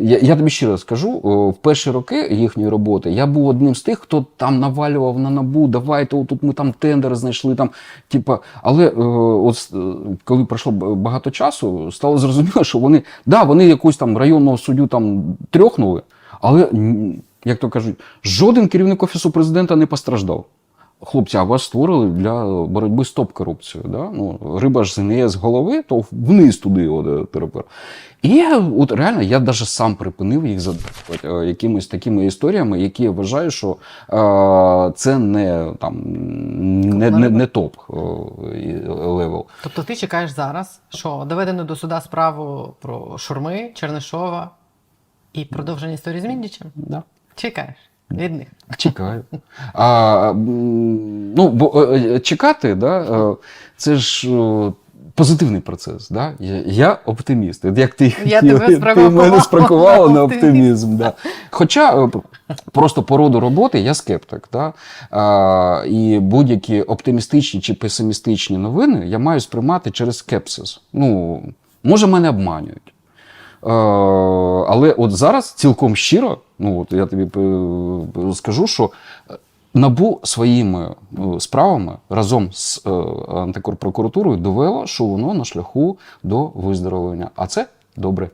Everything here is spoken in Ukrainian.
я, я тобі щиро скажу, о, в перші роки їхньої роботи я був одним з тих, хто там навалював на набу, давайте, отут ми там тендер знайшли. Там, типа, але е, от, е, коли пройшло багато часу, стало зрозуміло, що вони, да, вони якусь там районного суддю там трьохнули, але, як то кажуть, жоден керівник офісу президента не постраждав. Хлопці, а вас створили для боротьби з топ-корупцією. Да? Ну, риба ж згниє з голови, то вниз туди от, е, тепер. І от реально я навіть сам припинив їх задоволювати е, якимись такими історіями, які я вважаю, що е, це не, там, не, не, не топ е, левел. Тобто ти чекаєш зараз, що доведено до суда справу про Шурми, Чернишова і продовження історії з Міндічем? Да. Чекаєш від них. Чекаю. А, ну, бо е, е, чекати, да, е, це ж позитивний процес. Да? Я, я оптиміст. Як ти, Я тебе ти мене спракувала на оптимізм. Да. Хоча просто по роду роботи я скептик. Да? А, і будь-які оптимістичні чи песимістичні новини я маю сприймати через скепсис. Ну, може, мене обманюють. Е, але от зараз цілком щиро, ну от я тобі е, скажу, що набу своїми е, справами разом з антикорпрокуратурою довело, що воно на шляху до виздоровлення. А це добре.